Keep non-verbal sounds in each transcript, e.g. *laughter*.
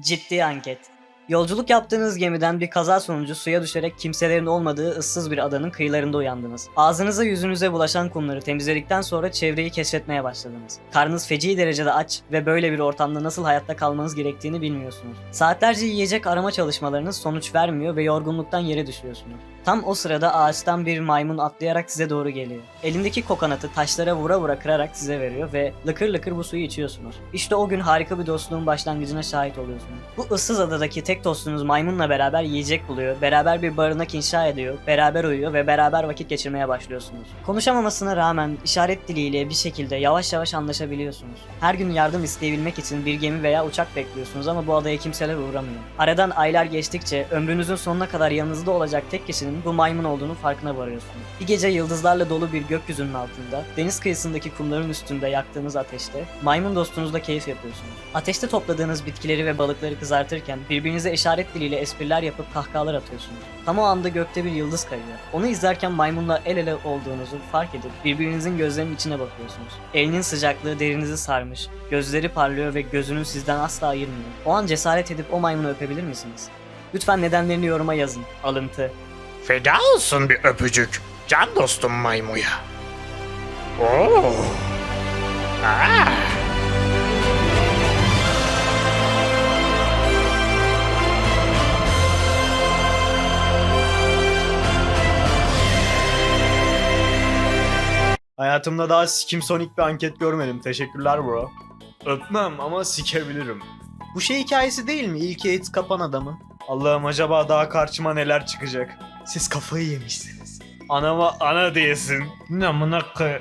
Ciddi anket. Yolculuk yaptığınız gemiden bir kaza sonucu suya düşerek kimselerin olmadığı ıssız bir adanın kıyılarında uyandınız. Ağzınıza yüzünüze bulaşan kumları temizledikten sonra çevreyi keşfetmeye başladınız. Karnınız feci derecede aç ve böyle bir ortamda nasıl hayatta kalmanız gerektiğini bilmiyorsunuz. Saatlerce yiyecek arama çalışmalarınız sonuç vermiyor ve yorgunluktan yere düşüyorsunuz. Tam o sırada ağaçtan bir maymun atlayarak size doğru geliyor. Elindeki kokonatı taşlara vura vura kırarak size veriyor ve lıkır lıkır bu suyu içiyorsunuz. İşte o gün harika bir dostluğun başlangıcına şahit oluyorsunuz. Bu ıssız adadaki tek dostunuz maymunla beraber yiyecek buluyor, beraber bir barınak inşa ediyor, beraber uyuyor ve beraber vakit geçirmeye başlıyorsunuz. Konuşamamasına rağmen işaret diliyle bir şekilde yavaş yavaş anlaşabiliyorsunuz. Her gün yardım isteyebilmek için bir gemi veya uçak bekliyorsunuz ama bu adaya kimseler uğramıyor. Aradan aylar geçtikçe ömrünüzün sonuna kadar yanınızda olacak tek kişinin bu maymun olduğunu farkına varıyorsunuz. Bir gece yıldızlarla dolu bir gökyüzünün altında, deniz kıyısındaki kumların üstünde yaktığınız ateşte, maymun dostunuzla keyif yapıyorsunuz. Ateşte topladığınız bitkileri ve balıkları kızartırken birbirinize işaret diliyle espriler yapıp kahkahalar atıyorsunuz. Tam o anda gökte bir yıldız kayıyor. Onu izlerken maymunla el ele olduğunuzu fark edip birbirinizin gözlerinin içine bakıyorsunuz. Elinin sıcaklığı derinizi sarmış, gözleri parlıyor ve gözünün sizden asla ayırmıyor. O an cesaret edip o maymunu öpebilir misiniz? Lütfen nedenlerini yoruma yazın. Alıntı. Feda olsun bir öpücük. Can dostum maymuya. Oo. Aa. Hayatımda daha sikim sonik bir anket görmedim. Teşekkürler bro. Öpmem ama sikebilirim. Bu şey hikayesi değil mi? İlk AIDS kapan adamın. Allah'ım acaba daha karşıma neler çıkacak? Siz kafayı yemişsiniz. Anama ana diyesin. Ne amına koy-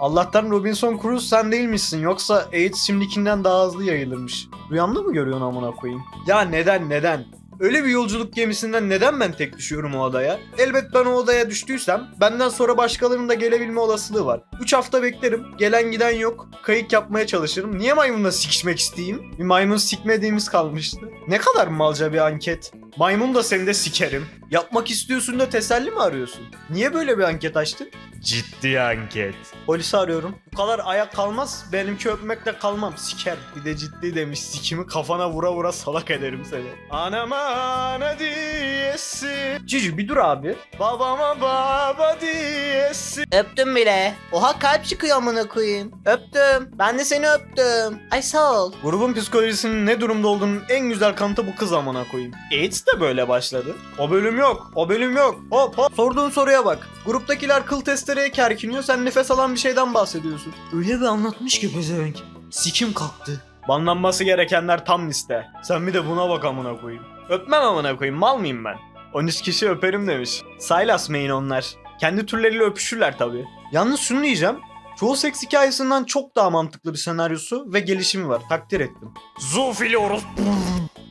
Allah'tan Robinson Crusoe sen değil misin? Yoksa AIDS şimdikinden daha hızlı yayılırmış. Rüyamda mı görüyorsun amına koyayım? Ya neden neden? Öyle bir yolculuk gemisinden neden ben tek düşüyorum o odaya? Elbet ben o odaya düştüysem benden sonra başkalarının da gelebilme olasılığı var. 3 hafta beklerim. Gelen giden yok. Kayık yapmaya çalışırım. Niye maymunla sikişmek isteyeyim? Bir maymun sikmediğimiz kalmıştı. Ne kadar malca bir anket. Maymun da seni de sikerim. Yapmak istiyorsun da teselli mi arıyorsun? Niye böyle bir anket açtın? Ciddi anket. Polisi arıyorum. Bu kadar ayak kalmaz. Benimki öpmekle kalmam. Siker. Bir de ciddi demiş. Sikimi kafana vura vura salak ederim seni. Anama ana diyesi. Cici bir dur abi. Babama baba diyesi. Öptüm bile. Oha kalp çıkıyor amına koyayım. Öptüm. Ben de seni öptüm. Ay sağ ol. Grubun psikolojisinin ne durumda olduğunun en güzel kanıtı bu kız amına koyayım. AIDS de böyle başladı. O bölüm yok. O bölüm yok. Hop hop. Sorduğun soruya bak. Gruptakiler kıl testereye kerkiniyor. Sen nefes alan bir şeyden bahsediyorsun. Öyle bir anlatmış ki pezevenk. Sikim kalktı. Banlanması gerekenler tam liste. Sen bir de buna bak amına koyayım. Öpmem amına koyayım. Mal mıyım ben? 13 kişi öperim demiş. Silas main onlar. Kendi türleriyle öpüşürler tabii. Yalnız şunu diyeceğim. Çoğu seks hikayesinden çok daha mantıklı bir senaryosu ve gelişimi var. Takdir ettim. Zufili orospu.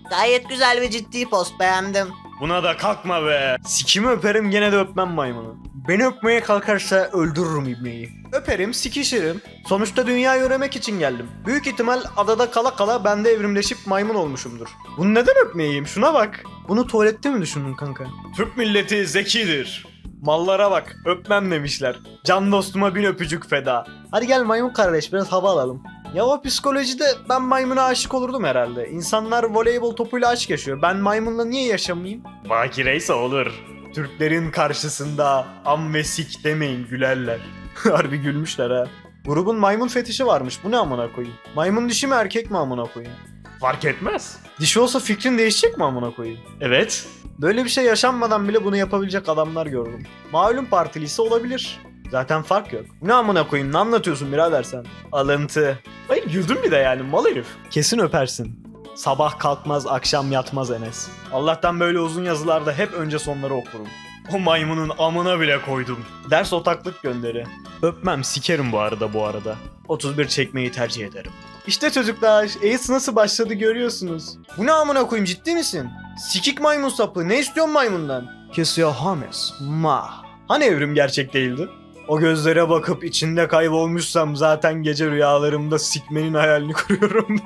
Gayet güzel ve ciddi post beğendim. Buna da kalkma be. Sikimi öperim gene de öpmem maymunu. Beni öpmeye kalkarsa öldürürüm ibneyi. Öperim, sikişirim. Sonuçta dünyayı öğrenmek için geldim. Büyük ihtimal adada kala kala ben de evrimleşip maymun olmuşumdur. Bunu neden öpmeyeyim? Şuna bak. Bunu tuvalette mi düşündün kanka? Türk milleti zekidir. Mallara bak, öpmem demişler. Can dostuma bin öpücük feda. Hadi gel maymun kardeş biraz hava alalım. Ya o psikolojide ben maymuna aşık olurdum herhalde. İnsanlar voleybol topuyla aşk yaşıyor. Ben maymunla niye yaşamayayım? Bakireyse olur. Türklerin karşısında am ve sik demeyin gülerler. *laughs* Harbi gülmüşler ha. Grubun maymun fetişi varmış. Bu ne amına koyayım? Maymun dişi mi erkek mi amına koyayım? Fark etmez. Dişi olsa fikrin değişecek mi amına koyayım? Evet. Böyle bir şey yaşanmadan bile bunu yapabilecek adamlar gördüm. Malum partilisi olabilir. Zaten fark yok. Ne amına koyayım ne anlatıyorsun birader sen? Alıntı. Hayır güldün bir de yani mal herif. Kesin öpersin. Sabah kalkmaz akşam yatmaz Enes. Allah'tan böyle uzun yazılarda hep önce sonları okurum. O maymunun amına bile koydum. Ders otaklık gönderi. Öpmem sikerim bu arada bu arada. 31 çekmeyi tercih ederim. İşte çocuklar AIDS nasıl başladı görüyorsunuz. Bu ne amına koyayım ciddi misin? Sikik maymun sapı ne istiyorsun maymundan? Kesiyor Hames. Ma. Hani evrim gerçek değildi? O gözlere bakıp içinde kaybolmuşsam zaten gece rüyalarımda sikmenin hayalini *laughs* kuruyorum.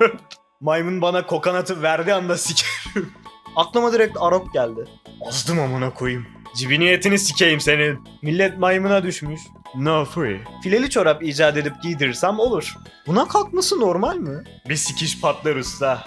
Maymun bana kokonatı verdiği anda sikerim. Aklıma direkt Arok geldi. Azdım amına koyayım. Cibiniyetini sikeyim senin. Millet maymuna düşmüş. No free. Fileli çorap icat edip giydirirsem olur. Buna kalkması normal mi? Bir sikiş patlar usta.